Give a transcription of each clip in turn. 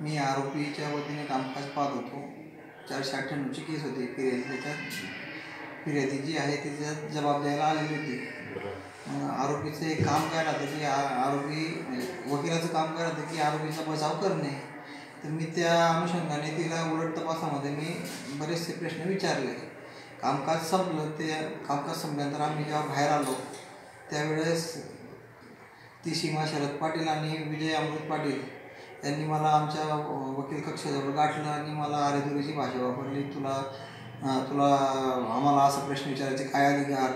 मी आरोपीच्या वतीने कामकाज पाहत होतो. चारशे अठ्ठ्याण्णवची केस होती. फिर्यादी त्याच्यात फिर्यादी जी आहे त्याच्यात जबाब द्यायला आलेली होती. आरोपीचं एक काम काय राहतं की आरोपी म्हणजे वकिलाचं काम काय राहतं की आरोपीचा बचाव करणे. तर मी त्या अनुषंगाने तिला उलट तपासामध्ये मी बरेचसे प्रश्न विचारले. कामकाज संपलं. ते कामकाज संपल्यानंतर आम्ही जेव्हा बाहेर आलो त्यावेळेस ती सीमा शरद पाटील आणि विजय अमृत पाटील त्यांनी मला आमच्या वकील कक्षाजवळ गाठलं आणि मला अरेदुरीची भाषा वापरली. तुला तुला आम्हाला असा प्रश्न विचारायचे काय अधिकार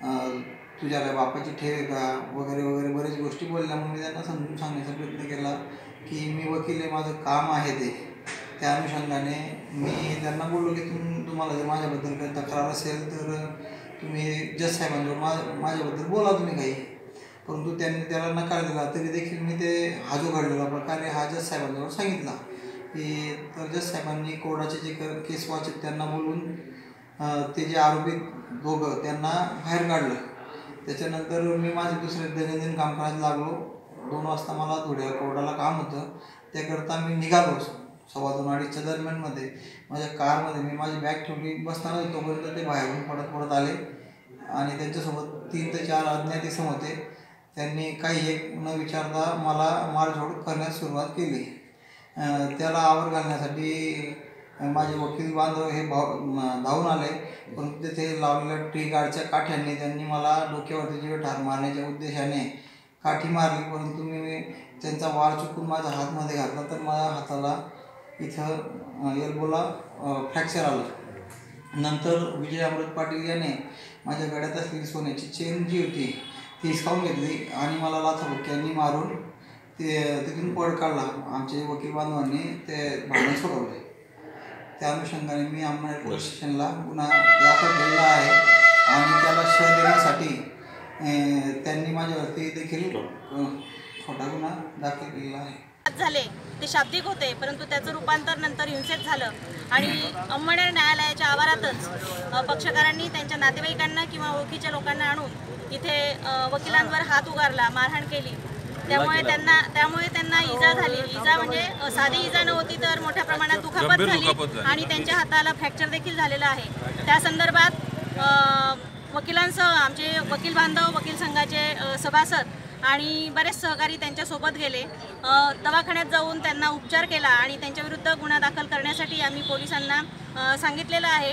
अ, तुझ्या काय बापाची ठेव आहे का? वगैरे वगैरे बरेच गोष्टी बोलल्या. मग मी त्यांना समजून सांगण्याचा प्रयत्न केला की मी वकील आहे माझं काम आहे ते. त्या अनुषंगाने मी त्यांना बोललो की तुम तुम्हाला जर माझ्याबद्दल काही तक्रार असेल तर तुम्ही जज साहेबांजवळ मा माझ्याबद्दल बोला तुम्ही काही. परंतु त्यांनी त्याला नकार दिला. तरी देखील मी ते हा जो घडलेला प्रकारे हा जज साहेबांजवळ सांगितला. की तर जज साहेबांनी कोर्टाचे जे क- केस वाचित त्यांना बोलून ते जे आरोपी दोघं त्यांना बाहेर काढलं. त्याच्यानंतर मी माझे दुसरे दैनंदिन काम करायला लागलो. दोन वाजता मला धुळ्या कोर्टाला काम होतं. त्याकरता मी निघालो सव्वा दोन अडीचच्या दरम्यानमध्ये. माझ्या कारमध्ये मी माझी बॅग ठेवली. बसताना तोपर्यंत ते बाहेरून पडत पडत आले. आणि त्यांच्यासोबत तीन ते चार अज्ञात इसम होते. त्यांनी काही एक न विचारता मला मारझोड करण्यास सुरुवात केली. त्याला आवर घालण्यासाठी माझे वकील बांधव हे भाव धावून आले. परंतु तेथे लावलेल्या ट्री गार्डच्या काठ्यांनी त्यांनी मला डोक्यावरती जीव ठार मारण्याच्या उद्देशाने काठी मारली. परंतु मी त्यांचा वार चुकून माझ्या हातमध्ये घातला तर माझ्या हाताला इथं एल्बोला फ्रॅक्चर आलं. नंतर विजय अमृत पाटील याने माझ्या गळ्यात असलेली सोन्याची चेन जी होती हिसकावून घेतली आणि मला लाथाबुक्क्यांनी मारून ते तिथून पळ काढला. आमचे वकील बांधवांनी ते भांडण सोडवले. त्या अनुषंगाने मी अंमळनेर पोलीस स्टेशनला गुन्हा दाखल केलेला आहे आणि त्याला शह देण्यासाठी त्यांनी माझ्यावरती देखील खोटा गुन्हा दाखल केलेला आहे झाले. ते शाब्दिक होते परंतु त्याचं रूपांतर नंतर हिंसेत झालं. आणि अंमळनेर न्यायालयाच्या आवारातच पक्षकारांनी त्यांच्या नातेवाईकांना किंवा ओळखीच्या लोकांना आणून इथे वकिलांवर हात उगारला मारहाण केली. त्यामुळे त्यांना त्यामुळे त्यांना इजा झाली. इजा म्हणजे साधी इजा नव्हती तर मोठ्या प्रमाणात दुखापत झाली आणि त्यांच्या हाताला फ्रॅक्चर देखील झालेला आहे. त्या संदर्भात अ, वकिलांसह आमचे वकील बांधव वकील संघाचे सभासद आणि बरेच सहकारी त्यांच्यासोबत गेले. दवाखान्यात जाऊन त्यांना उपचार केला आणि त्यांच्याविरुद्ध गुन्हा दाखल करण्यासाठी आम्ही पोलिसांना सांगितलेलं आहे.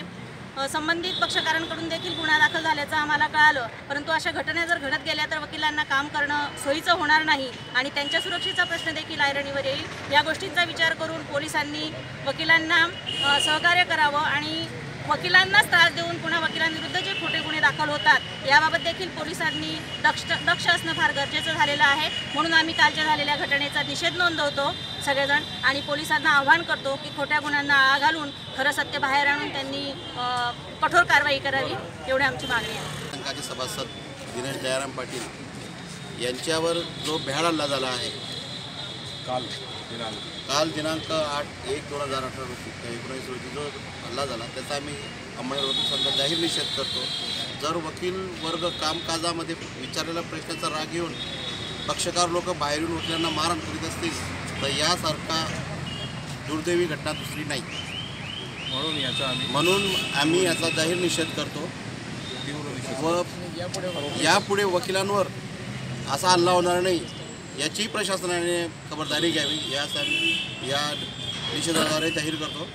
संबंधित पक्षकारांकडून देखील गुन्हा दाखल झाल्याचं आम्हाला कळालं. परंतु अशा घटना जर घडत गेल्या तर वकिलांना काम करणं सोयीचं होणार नाही आणि त्यांच्या सुरक्षेचा प्रश्न देखील ऐरणीवर येईल. या गोष्टींचा विचार करून पोलिसांनी वकिलांना सहकार्य करावं आणि वकिलांनाच त्रास देऊन पुन्हा वकिलांविरुद्ध जे खोटे गुन्हे दाखल होतात याबाबत देखील पोलिसांनी दक्ष दक्ष असणं फार गरजेचं झालेलं आहे. म्हणून आम्ही कालच्या झालेल्या घटनेचा निषेध नोंदवतो सगळेजण आणि पोलिसांना आव्हान करतो की खोट्या गुन्ह्यांना आळा घालून खरं सत्य बाहेर आणून त्यांनी कठोर कारवाई करावी एवढी आमची मागणी आहे. संघाचे सभासद दिनेश दयाराम पाटील यांच्यावर जो भ्याड हल्ला झाला आहे काल दिनांक. काल दिनांक आठ एक दोन हजार अठरा रोजी एकोणीस रोजी जो हल्ला झाला त्याचा आम्ही वकील संघ जाहीर निषेध करतो. जर वकील वर्ग कामकाजामध्ये विचारलेल्या प्रश्नाचा राग येऊन पक्षकार लोक बाहेरून वकिलांना मारहाण करीत असतील तर यासारखा दुर्दैवी घटना दुसरी नाही. म्हणून याचा आम्ही म्हणून आम्ही याचा जाहीर निषेध करतो. व यापुढे वकिलांवर असा हल्ला होणार नाही. याची प्रशासनाने खबरदारी घ्यावी यासाठी या निषेधाद्वारे जाहीर करतो.